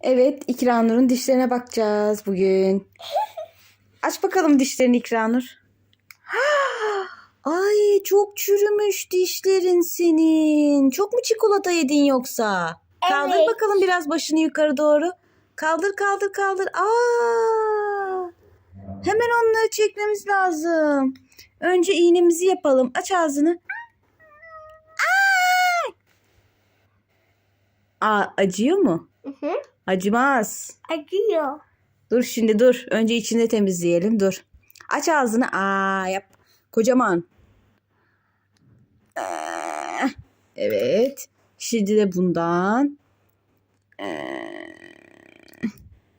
Evet, İkranur'un dişlerine bakacağız bugün. Aç bakalım dişlerini İkranur. Ay çok çürümüş dişlerin senin. Çok mu çikolata yedin yoksa? Kaldır Evet. bakalım biraz başını yukarı doğru. Kaldır kaldır kaldır. Aa! Hemen onları çekmemiz lazım. Önce iğnemizi yapalım. Aç ağzını. Aa! Aa, acıyor mu? Acımaz. Acıyor. Dur şimdi dur. Önce içini temizleyelim. Dur. Aç ağzını. Aa yap. Kocaman. Ee, Evet. Şimdi de bundan. Ee,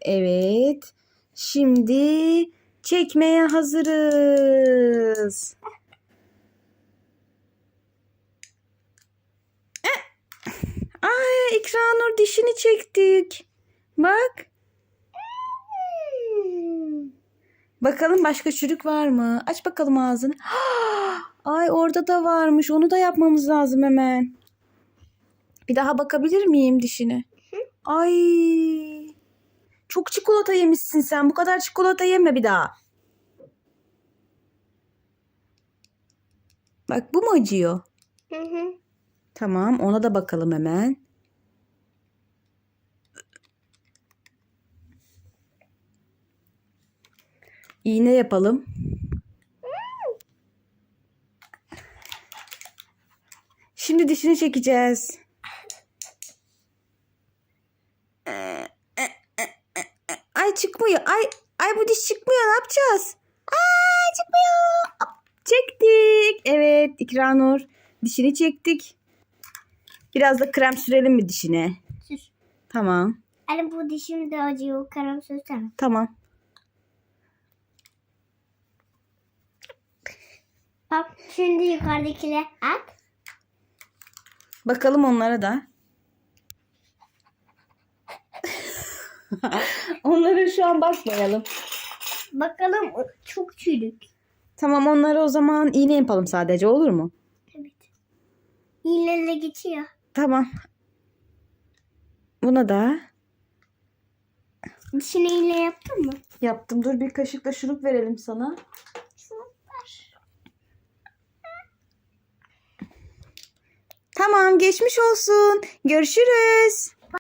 Evet. Şimdi çekmeye hazırız. Eh. Ay İkranur dişini çektik. Bak. Bakalım başka çürük var mı? Aç bakalım ağzını. Ay orada da varmış. Onu da yapmamız lazım hemen. Bir daha bakabilir miyim dişine? Ay. Çok çikolata yemişsin sen. Bu kadar çikolata yeme bir daha. Bak bu mu acıyor? Hı hı. Tamam ona da bakalım hemen. İğne yapalım. Şimdi dişini çekeceğiz. Ay çıkmıyor. Ay ay bu diş çıkmıyor. Ne yapacağız? Aa çıkmıyor. Çektik. Evet İkranur. Dişini çektik. Biraz da krem sürelim mi dişine? Sus. Tamam. Anne bu dişim de acıyor. Karam sürsene. Tamam. Bak şimdi yukarıdakiler at. Bakalım onlara da. Onlara şu an bakmayalım. Bakalım çok çürük. Tamam onlara o zaman iğne yapalım sadece olur mu? Evet. İğneyle geçiyor. Tamam. Buna da Dişine iğne yaptın mı? yaptım. Dur bir kaşıkla şurup verelim sana. Tamam geçmiş olsun. Görüşürüz.